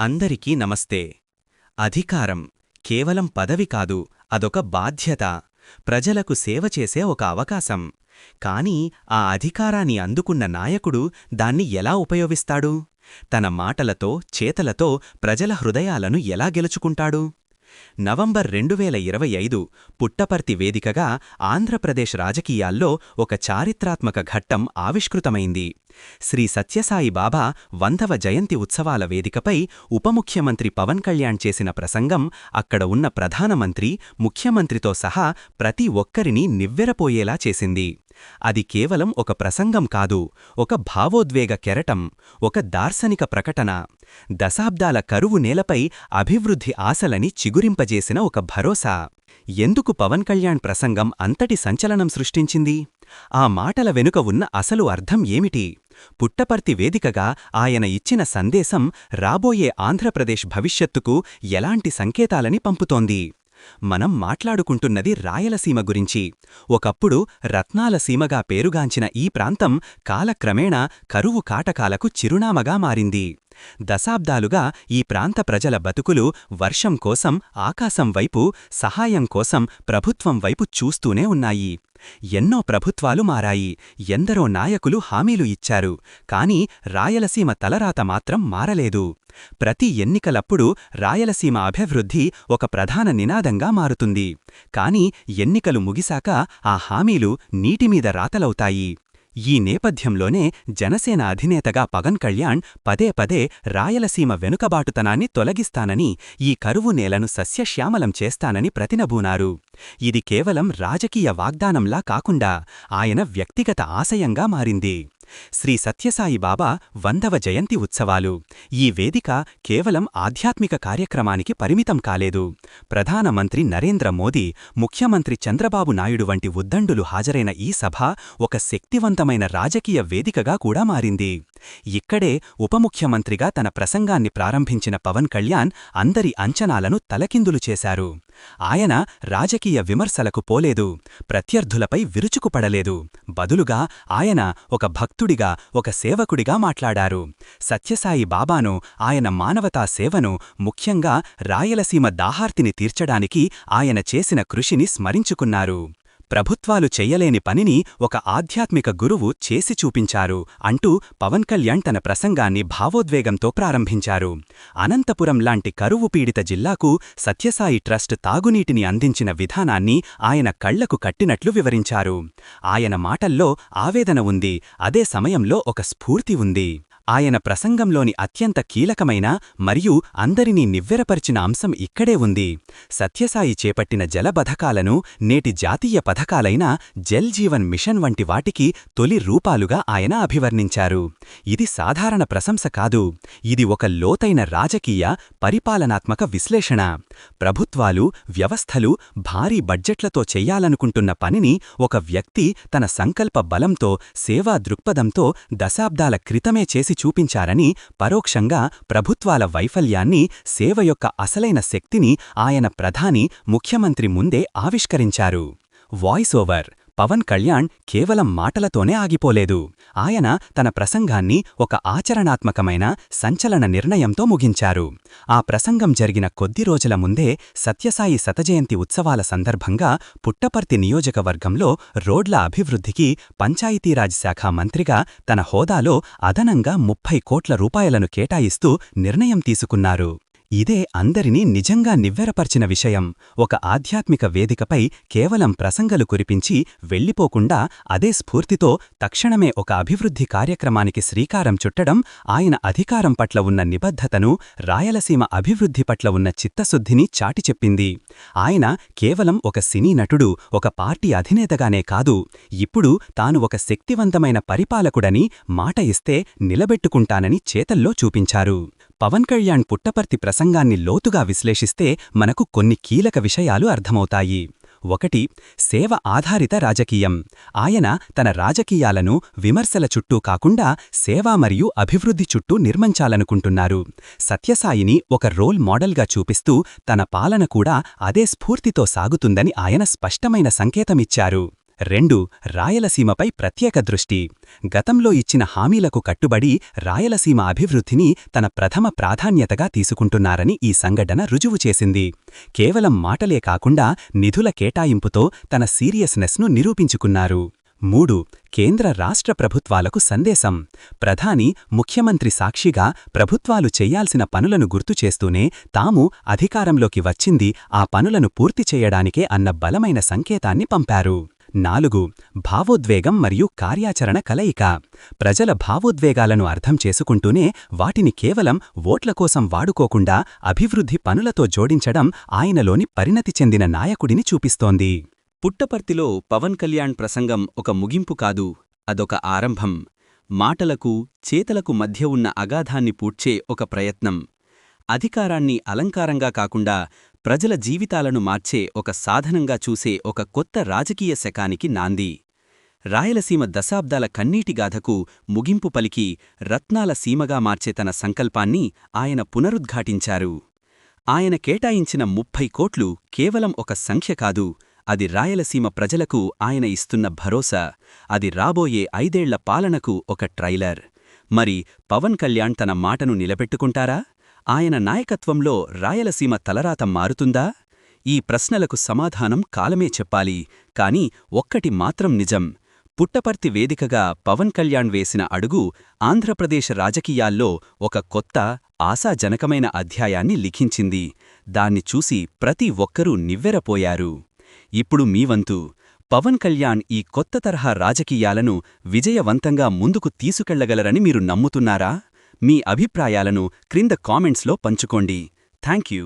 అందరికీ నమస్తే. అధికారం కేవలం పదవి కాదు అదొక బాధ్యత. ప్రజలకు సేవ చేసే ఒక అవకాశం. కాని ఆ అధికారాన్ని అందుకున్న నాయకుడు దాన్ని ఎలా ఉపయోగిస్తాడు? తన మాటలతో చేతలతో ప్రజల హృదయాలను ఎలా గెలుచుకుంటాడు? నవంబర్ రెండు వేల ఇరవై ఐదు పుట్టపర్తి వేదికగా ఆంధ్రప్రదేశ్ రాజకీయాల్లో ఒక చారిత్రాత్మక ఘట్టం ఆవిష్కృతమైంది. శ్రీ సత్యసాయి బాబా వందవ జయంతి ఉత్సవాల వేదికపై ఉపముఖ్యమంత్రి పవన్ కళ్యాణ్ చేసిన ప్రసంగం అక్కడ ఉన్న ప్రధానమంత్రి ముఖ్యమంత్రితో సహా ప్రతి ఒక్కరినీ నివ్వెరపోయేలా చేసింది. అది కేవలం ఒక ప్రసంగం కాదు ఒక భావోద్వేగ కెరటం ఒక దార్శనిక ప్రకటన. దశాబ్దాల కరువు నేలపై అభివృద్ధి ఆశలని చిగురింపజేసిన ఒక భరోసా. ఎందుకు పవన్ కళ్యాణ్ ప్రసంగం అంతటి సంచలనం సృష్టించింది? ఆ మాటల వెనుక ఉన్న అసలు అర్థం ఏమిటి? పుట్టపర్తి వేదికగా ఆయన ఇచ్చిన సందేశం రాబోయే ఆంధ్రప్రదేశ్ భవిష్యత్తుకు ఎలాంటి సంకేతాలని పంపుతోంది? మనం మాట్లాడుకుంటున్నది రాయలసీమ గురించి. ఒకప్పుడు రత్నాల సీమగా పేరుగాంచిన ఈ ప్రాంతం కాలక్రమేణా కరువు కాటకాలకు చిరునామగా మారింది. దశాబ్దాలుగా ఈ ప్రాంత ప్రజల బతుకులు వర్షం కోసం ఆకాశం వైపు సహాయం కోసం ప్రభుత్వం వైపు చూస్తూనే ఉన్నాయి. ఎన్నో ప్రభుత్వాలు మారాయి ఎందరో నాయకులు హామీలు ఇచ్చారు కాని రాయలసీమ తలరాత మాత్రం మారలేదు. ప్రతి ఎన్నికలప్పుడు రాయలసీమ అభివృద్ధి ఒక ప్రధాన నినాదంగా మారుతుంది. కాని ఎన్నికలు ముగిశాక ఆ హామీలు నీటిమీద రాతలవుతాయి. ఈ నేపథ్యంలోనే జనసేన అధినేతగా పవన్ కళ్యాణ్ పదే పదే రాయలసీమ వెనుకబాటుతనాన్ని తొలగిస్తానని ఈ కరువు నేలను సస్యశ్యామలం చేస్తానని ప్రతినబూనారు ఇది కేవలం రాజకీయ వాగ్దానంలా కాకుండా ఆయన వ్యక్తిగత ఆశయంగా మారింది. శ్రీ సత్యసాయి బాబా వందవ జయంతి ఉత్సవాలు. ఈ వేదిక కేవలం ఆధ్యాత్మిక కార్యక్రమానికి పరిమితం కాలేదు. ప్రధానమంత్రి నరేంద్ర మోదీ ముఖ్యమంత్రి చంద్రబాబు నాయుడు వంటి ఉద్దండులు హాజరైన ఈ సభ ఒక శక్తివంతమైన రాజకీయ వేదికగా కూడా మారింది. ఇక్కడే ఉపముఖ్యమంత్రిగా తన ప్రసంగాన్ని ప్రారంభించిన పవన్ కళ్యాణ్ అందరి అంచనాలను తలకిందులు చేశారు. ఆయన రాజకీయ విమర్శలకు పోలేదు ప్రత్యర్థులపై విరుచుకుపడలేదు. బదులుగా ఆయన ఒక భక్తుడిగా ఒక సేవకుడిగా మాట్లాడారు. సత్యసాయి బాబాను ఆయన మానవతా సేవను ముఖ్యంగా రాయలసీమ దాహార్తిని తీర్చడానికి ఆయన చేసిన కృషిని స్మరించుకున్నారు. ప్రభుత్వాలు చెయ్యలేని పనిని ఒక ఆధ్యాత్మిక గురువు చేసి చూపించారు అంటూ పవన్ కళ్యాణ్ తన ప్రసంగాన్ని భావోద్వేగంతో ప్రారంభించారు. అనంతపురం లాంటి కరువు పీడిత జిల్లాకు సత్యసాయి ట్రస్ట్ తాగునీటిని అందించిన విధానాన్ని ఆయన కళ్ళకు కట్టినట్లు వివరించారు. ఆయన మాటల్లో ఆవేదన ఉంది అదే సమయంలో ఒక స్ఫూర్తి ఉంది. ఆయన ప్రసంగంలోని అత్యంత కీలకమైన మరియు అందరినీ నివ్వెరపరిచిన అంశం ఇక్కడే ఉంది. సత్యసాయి చేపట్టిన జల పథకాలను నేటి జాతీయ పథకాలైన జల్ జీవన్ మిషన్ వంటి వాటికి తొలి రూపాలుగా ఆయన అభివర్ణించారు. ఇది సాధారణ ప్రశంస కాదు. ఇది ఒక లోతైన రాజకీయ పరిపాలనాత్మక విశ్లేషణ. ప్రభుత్వాలు వ్యవస్థలు భారీ బడ్జెట్లతో చెయ్యాలనుకుంటున్న పనిని ఒక వ్యక్తి తన సంకల్ప బలంతో సేవా దృక్పథంతో దశాబ్దాల క్రితమే చేసి చూపించారని పరోక్షంగా ప్రభుత్వాల వైఫల్యాన్ని సేవ యొక్క అసలైన శక్తిని ఆయన ప్రధాని ముఖ్యమంత్రి ముందే ఆవిష్కరించారు. వాయిస్ ఓవర్ పవన్ కళ్యాణ్ కేవలం మాటలతోనే ఆగిపోలేదు. ఆయన తన ప్రసంగాన్ని ఒక ఆచరణాత్మకమైన సంచలన నిర్ణయంతో ముగించారు. ఆ ప్రసంగం జరిగిన కొద్ది రోజుల ముందే సత్యసాయి శతజయంతి ఉత్సవాల సందర్భంగా పుట్టపర్తి నియోజకవర్గంలో రోడ్ల అభివృద్ధికి పంచాయతీరాజ్ శాఖ మంత్రిగా తన హోదాలో అదనంగా ముప్పై కోట్ల రూపాయలను కేటాయిస్తూ నిర్ణయం తీసుకున్నారు. ఇదే అందరినీ నిజంగా నివ్వెరపర్చిన విషయం. ఒక ఆధ్యాత్మిక వేదికపై కేవలం ప్రసంగలు కురిపించి వెళ్ళిపోకుండా అదే స్ఫూర్తితో తక్షణమే ఒక అభివృద్ధి కార్యక్రమానికి శ్రీకారం చుట్టడం ఆయన అధికారం పట్ల ఉన్న నిబద్ధతను రాయలసీమ అభివృద్ధి పట్ల ఉన్న చిత్తశుద్ధిని చాటి చెప్పింది. ఆయన కేవలం ఒక సినీ నటుడు ఒక పార్టీ అధినేతగానే కాదు ఇప్పుడు తాను ఒక శక్తివంతమైన పరిపాలకుడని మాట ఇస్తే నిలబెట్టుకుంటానని చేతల్లో చూపించారు. పవన్ కళ్యాణ్ పుట్టపర్తి ప్రసంగాన్ని లోతుగా విశ్లేషిస్తే మనకు కొన్ని కీలక విషయాలు అర్థమవుతాయి. ఒకటి సేవ ఆధారిత రాజకీయం. ఆయన తన రాజకీయాలను విమర్శల చుట్టూ కాకుండా సేవా మరియు అభివృద్ధి చుట్టూ నిర్మించాలనుకుంటున్నారు. సత్యసాయిని ఒక రోల్ మోడల్గా చూపిస్తూ తన పాలన కూడా అదే స్ఫూర్తితో సాగుతుందని ఆయన స్పష్టమైన సంకేతమిచ్చారు. రెండు రాయలసీమపై ప్రత్యేక దృష్టి. గతంలో ఇచ్చిన హామీలకు కట్టుబడి రాయలసీమ అభివృద్ధిని తన ప్రథమ ప్రాధాన్యతగా తీసుకుంటున్నారని ఈ సంఘటన రుజువు చేసింది. కేవలం మాటలే కాకుండా నిధుల కేటాయింపుతో తన సీరియస్నెస్ను నిరూపించుకున్నారు. మూడు కేంద్ర రాష్ట్ర ప్రభుత్వాలకు సందేశం. ప్రధాని ముఖ్యమంత్రి సాక్షిగా ప్రభుత్వాలు చెయ్యాల్సిన పనులను గుర్తు చేస్తూనే తాము అధికారంలోకి వచ్చింది ఆ పనులను పూర్తి చేయడానికే అన్న బలమైన సంకేతాన్ని పంపారు. నాలుగు భావోద్వేగం మరియు కార్యాచరణ కలయిక. ప్రజల భావోద్వేగాలను అర్థం చేసుకుంటూనే వాటిని కేవలం ఓట్ల కోసం వాడుకోకుండా అభివృద్ధి పనులతో జోడించడం ఆయనలోని పరిణతి చెందిన నాయకుడిని చూపిస్తోంది. పుట్టపర్తిలో పవన్ కళ్యాణ్ ప్రసంగం ఒక ముగింపు కాదు అదొక ఆరంభం. మాటలకు చేతలకు మధ్య ఉన్న అగాధాన్ని పూడ్చే ఒక ప్రయత్నం. అధికారాన్ని అలంకారంగా కాకుండా ప్రజల జీవితాలను మార్చే ఒక సాధనంగా చూసే ఒక కొత్త రాజకీయ శకానికి నాంది. రాయలసీమ దశాబ్దాల కన్నీటిగాథకు ముగింపు పలికి రత్నాల సీమగా మార్చే తన సంకల్పాన్ని ఆయన పునరుద్ఘాటించారు. ఆయన కేటాయించిన ముప్పై కోట్లు కేవలం ఒక సంఖ్య కాదు అది రాయలసీమ ప్రజలకు ఆయన ఇస్తున్న భరోసా అది రాబోయే ఐదేళ్ళ పాలనకు ఒక ట్రైలర్. మరి పవన్ కళ్యాణ్ తన మాటను నిలబెట్టుకుంటారా? ఆయన నాయకత్వంలో రాయలసీమ తలరాత మారుతుందా? ఈ ప్రశ్నలకు సమాధానం కాలమే చెప్పాలి. కాని ఒక్కటి మాత్రం నిజం. పుట్టపర్తి వేదికగా పవన్ కళ్యాణ్ వేసిన అడుగు ఆంధ్రప్రదేశ్ రాజకీయాల్లో ఒక కొత్త ఆశాజనకమైన అధ్యాయాన్ని లిఖించింది. దాన్ని చూసి ప్రతి ఒక్కరూ నివ్వెరపోయారు. ఇప్పుడు మీ వంతు. పవన్ కళ్యాణ్ ఈ కొత్త తరహా రాజకీయాలను విజయవంతంగా ముందుకు తీసుకెళ్ళగలరని మీరు నమ్ముతున్నారా? మీ అభిప్రాయాలను క్రింద కామెంట్స్లో పంచుకోండి. Thank you